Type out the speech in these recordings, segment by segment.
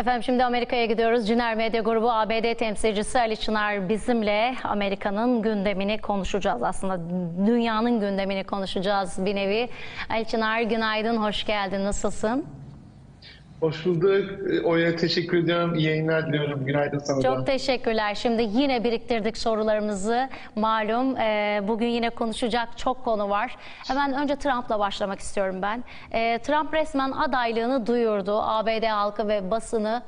Efendim şimdi Amerika'ya gidiyoruz. Ciner Medya Grubu ABD temsilcisi Ali Çınar bizimle Amerika'nın gündemini konuşacağız. Aslında dünyanın gündemini konuşacağız bir nevi. Ali Çınar günaydın, hoş geldin. Nasılsın? Hoş bulduk. Oya teşekkür ediyorum. İyi yayınlar diliyorum. Günaydın sana Çok da. teşekkürler. Şimdi yine biriktirdik sorularımızı. Malum e, bugün yine konuşacak çok konu var. Hemen önce Trump'la başlamak istiyorum ben. E, Trump resmen adaylığını duyurdu. ABD halkı ve basını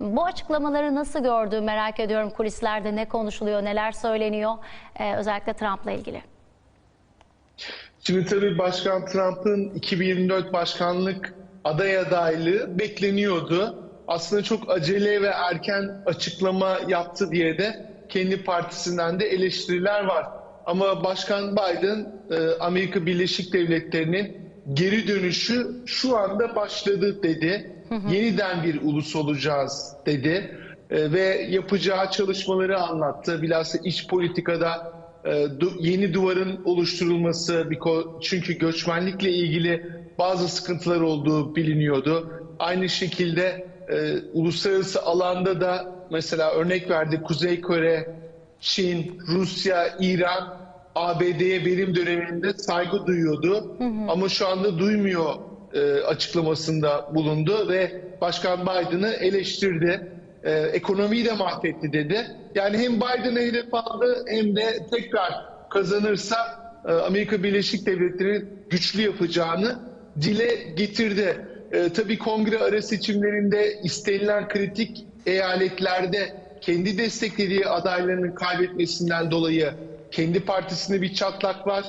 bu açıklamaları nasıl gördü merak ediyorum. Kulislerde ne konuşuluyor, neler söyleniyor e, özellikle Trump'la ilgili. Şimdi tabii Başkan Trump'ın 2024 başkanlık aday adaylığı bekleniyordu. Aslında çok acele ve erken açıklama yaptı diye de kendi partisinden de eleştiriler var. Ama Başkan Biden e, Amerika Birleşik Devletleri'nin geri dönüşü şu anda başladı dedi. Yeniden bir ulus olacağız dedi. E, ve yapacağı çalışmaları anlattı. Bilhassa iç politikada e, yeni duvarın oluşturulması çünkü göçmenlikle ilgili bazı sıkıntılar olduğu biliniyordu. Aynı şekilde e, uluslararası alanda da mesela örnek verdi Kuzey Kore, Çin, Rusya, İran ABD'ye benim döneminde saygı duyuyordu ama şu anda duymuyor e, açıklamasında bulundu ve Başkan Biden'ı eleştirdi. E, ekonomiyi de mahvetti dedi. Yani hem Biden'ı hedef aldı hem de tekrar kazanırsa e, Amerika Birleşik Devletleri'nin güçlü yapacağını dile getirdi. E, tabii kongre ara seçimlerinde istenilen kritik eyaletlerde kendi desteklediği adaylarının kaybetmesinden dolayı kendi partisinde bir çatlak var.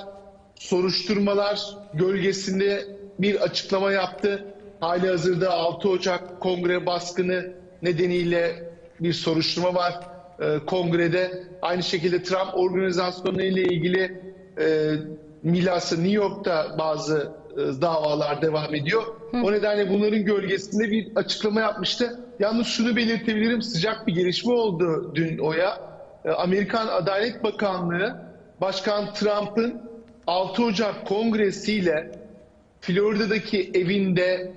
Soruşturmalar gölgesinde bir açıklama yaptı. Hali hazırda 6 Ocak kongre baskını nedeniyle bir soruşturma var e, kongrede. Aynı şekilde Trump organizasyonu ile ilgili e, Milas'ı New York'ta bazı davalar devam ediyor. O nedenle bunların gölgesinde bir açıklama yapmıştı. Yalnız şunu belirtebilirim sıcak bir gelişme oldu dün oya. E, Amerikan Adalet Bakanlığı Başkan Trump'ın 6 Ocak kongresiyle Florida'daki evinde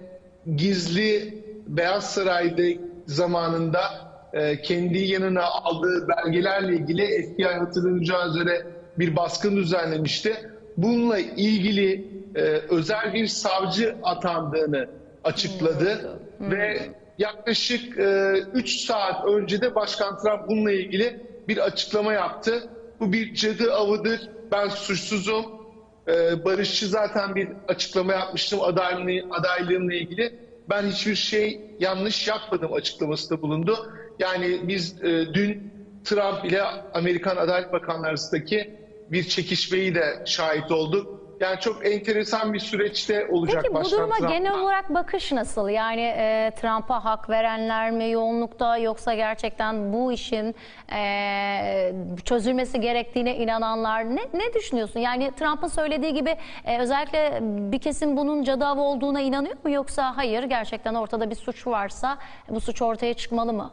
gizli Beyaz Saray'da zamanında e, kendi yanına aldığı belgelerle ilgili FBI hatırlanacağı üzere bir baskın düzenlemişti. Bununla ilgili e, özel bir savcı atandığını açıkladı ve yaklaşık 3 saat önce de Başkan Trump bununla ilgili bir açıklama yaptı. Bu bir cadı avıdır, ben suçsuzum, ee, Barışçı zaten bir açıklama yapmıştım adaylığımla, adaylığımla ilgili. Ben hiçbir şey yanlış yapmadım açıklamasında bulundu. Yani biz e, dün Trump ile Amerikan Adalet Bakanları arasındaki bir çekişmeyi de şahit olduk. Yani çok enteresan bir süreçte olacak Peki bu Başkan duruma Trump'la. genel olarak bakış nasıl? Yani e, Trump'a hak verenler mi yoğunlukta yoksa gerçekten bu işin e, çözülmesi gerektiğine inananlar ne, ne düşünüyorsun? Yani Trump'ın söylediği gibi e, özellikle bir kesim bunun cadı avı olduğuna inanıyor mu yoksa hayır gerçekten ortada bir suç varsa bu suç ortaya çıkmalı mı?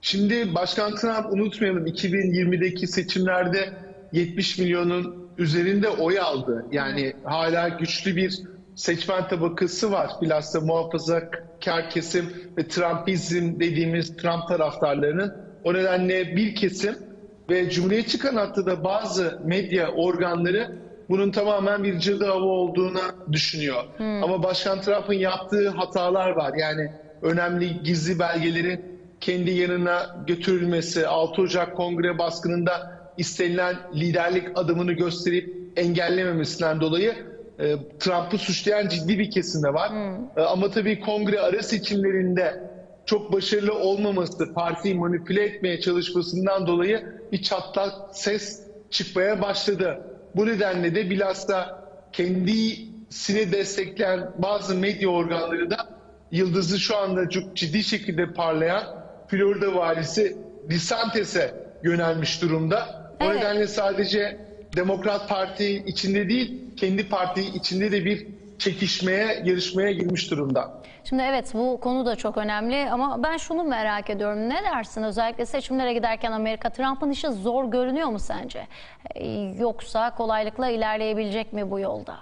Şimdi Başkan Trump unutmayalım 2020'deki seçimlerde 70 milyonun üzerinde oy aldı. Yani hala güçlü bir seçmen tabakası var. Bilhassa muhafazakar kesim ve Trumpizm dediğimiz Trump taraftarlarının. O nedenle bir kesim ve Cumhuriyetçi kanatta da bazı medya organları bunun tamamen bir cadı avı olduğunu düşünüyor. Ama Başkan Trump'ın yaptığı hatalar var. Yani önemli gizli belgelerin kendi yanına götürülmesi, 6 Ocak kongre baskınında istenilen liderlik adımını gösterip engellememesinden dolayı e, Trump'ı suçlayan ciddi bir kesim de var. E, ama tabii kongre ara seçimlerinde çok başarılı olmaması, partiyi manipüle etmeye çalışmasından dolayı bir çatlak ses çıkmaya başladı. Bu nedenle de bilhassa kendisini destekleyen bazı medya organları da yıldızı şu anda çok ciddi şekilde parlayan Florida valisi DeSantis'e yönelmiş durumda. O nedenle sadece Demokrat Parti içinde değil, kendi parti içinde de bir çekişmeye, yarışmaya girmiş durumda. Şimdi evet bu konu da çok önemli ama ben şunu merak ediyorum. Ne dersin özellikle seçimlere giderken Amerika Trump'ın işi zor görünüyor mu sence? Ee, Yoksa kolaylıkla ilerleyebilecek mi bu yolda?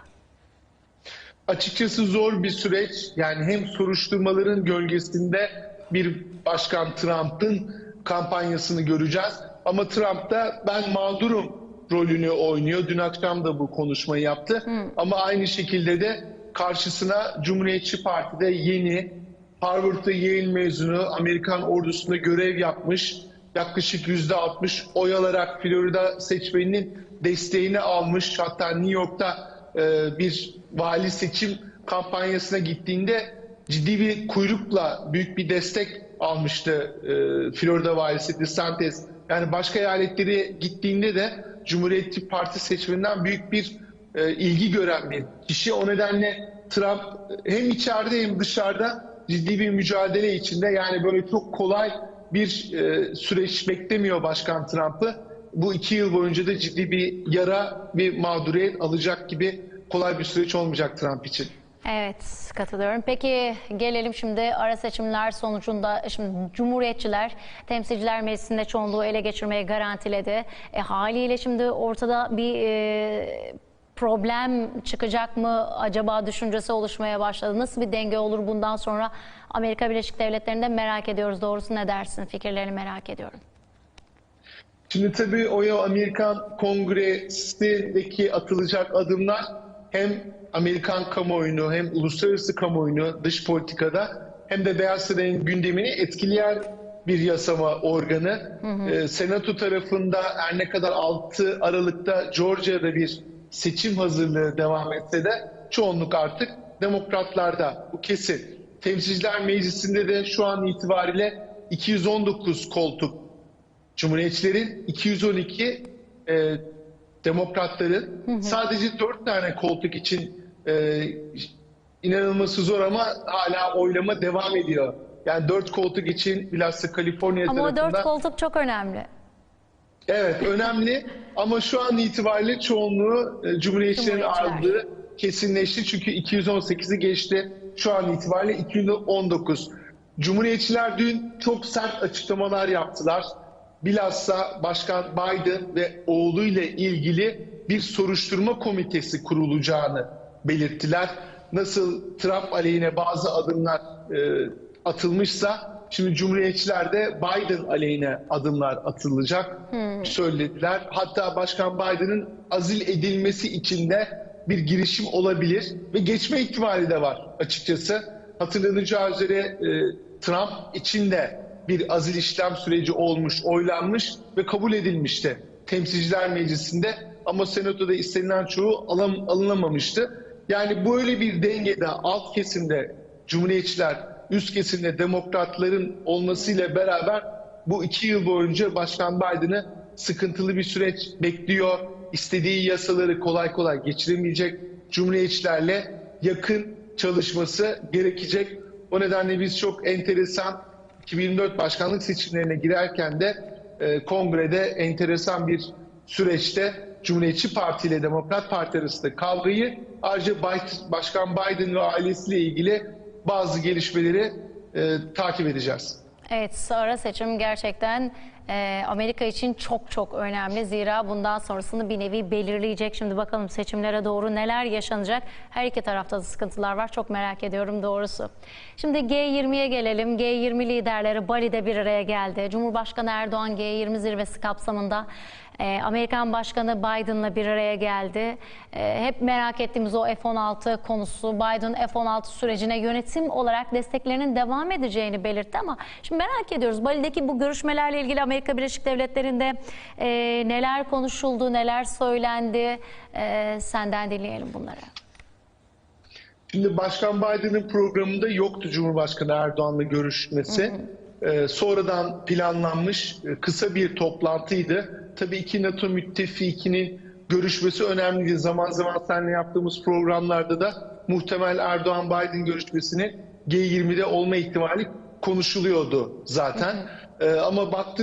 açıkçası zor bir süreç. Yani hem soruşturmaların gölgesinde bir başkan Trump'ın kampanyasını göreceğiz. Ama Trump da ben mağdurum rolünü oynuyor. Dün akşam da bu konuşmayı yaptı. Ama aynı şekilde de karşısına Cumhuriyetçi Parti'de yeni Harvard'da Yale mezunu Amerikan ordusunda görev yapmış. Yaklaşık yüzde 60 oy alarak Florida seçmeninin desteğini almış. Hatta New York'ta e, bir vali seçim kampanyasına gittiğinde ciddi bir kuyrukla büyük bir destek almıştı e, Florida valisi DeSantis. Yani başka eyaletlere gittiğinde de Cumhuriyetçi Parti seçmeninden büyük bir e, ilgi gören bir kişi. O nedenle Trump hem içeride hem dışarıda ciddi bir mücadele içinde. Yani böyle çok kolay bir e, süreç beklemiyor Başkan Trump'ı. Bu iki yıl boyunca da ciddi bir yara, bir mağduriyet alacak gibi kolay bir süreç olmayacak Trump için. Evet katılıyorum. Peki gelelim şimdi ara seçimler sonucunda şimdi Cumhuriyetçiler Temsilciler Meclisi'nde çoğunluğu ele geçirmeye garantiledi. E, haliyle şimdi ortada bir e, problem çıkacak mı acaba düşüncesi oluşmaya başladı. Nasıl bir denge olur bundan sonra Amerika Birleşik Devletleri'nde merak ediyoruz. Doğrusu ne dersin? Fikirlerini merak ediyorum. Şimdi tabii o Amerikan Kongresi'ndeki atılacak adımlar hem Amerikan kamuoyunu hem uluslararası kamuoyunu dış politikada hem de Beyaz Saray'ın gündemini etkileyen bir yasama organı. Ee, Senato tarafında her ne kadar 6 Aralık'ta Georgia'da bir seçim hazırlığı devam etse de çoğunluk artık demokratlarda. Bu kesin. Temsilciler Meclisi'nde de şu an itibariyle 219 koltuk Cumhuriyetçilerin 212 e, demokratların sadece 4 tane koltuk için e, inanılması zor ama hala oylama devam ediyor. Yani 4 koltuk için bilhassa Kaliforniya Ama o tarafında dört koltuk çok önemli. Evet önemli ama şu an itibariyle çoğunluğu e, Cumhuriyetçilerin Cumhuriyetçiler. aldığı kesinleşti. Çünkü 218'i geçti. Şu an itibariyle 219. Cumhuriyetçiler dün çok sert açıklamalar yaptılar. Bilhassa Başkan Biden ve oğluyla ilgili bir soruşturma komitesi kurulacağını belirttiler. Nasıl Trump aleyhine bazı adımlar e, atılmışsa şimdi Cumhuriyetçiler de Biden aleyhine adımlar atılacak söylediler. Hatta Başkan Biden'ın azil edilmesi için de bir girişim olabilir ve geçme ihtimali de var açıkçası. Hatırlanacağı üzere e, Trump için de bir azil işlem süreci olmuş, oylanmış ve kabul edilmişti Temsilciler Meclisi'nde ama Senato'da istenilen çoğu alım, alınamamıştı. Yani böyle bir dengede alt kesimde Cumhuriyetçiler, üst kesimde demokratların olmasıyla beraber bu iki yıl boyunca Başkan Biden'ı sıkıntılı bir süreç bekliyor. İstediği yasaları kolay kolay geçiremeyecek. Cumhuriyetçilerle yakın çalışması gerekecek. O nedenle biz çok enteresan 2024 başkanlık seçimlerine girerken de e, kongrede enteresan bir süreçte Cumhuriyetçi Parti ile Demokrat Parti arasında kavgayı ayrıca Başkan Biden ve ailesiyle ilgili bazı gelişmeleri e, takip edeceğiz. Evet, ara seçim gerçekten e, Amerika için çok çok önemli. Zira bundan sonrasını bir nevi belirleyecek. Şimdi bakalım seçimlere doğru neler yaşanacak. Her iki tarafta da sıkıntılar var. Çok merak ediyorum doğrusu. Şimdi G20'ye gelelim. G20 liderleri Bali'de bir araya geldi. Cumhurbaşkanı Erdoğan G20 zirvesi kapsamında e, Amerikan Başkanı Biden'la bir araya geldi. E, hep merak ettiğimiz o F-16 konusu, Biden F-16 sürecine yönetim olarak desteklerinin devam edeceğini belirtti ama şimdi merak ediyoruz Bali'deki bu görüşmelerle ilgili Amerika Birleşik Devletleri'nde e, neler konuşuldu, neler söylendi E, senden dinleyelim bunları. Şimdi Başkan Biden'ın programında yoktu Cumhurbaşkanı Erdoğan'la görüşmesi. Ee, sonradan planlanmış e, kısa bir toplantıydı. Tabii iki NATO müttefikinin görüşmesi önemliydi. Zaman zaman seninle yaptığımız programlarda da muhtemel Erdoğan-Biden görüşmesinin G20'de olma ihtimali konuşuluyordu zaten. Ee, ama baktığımız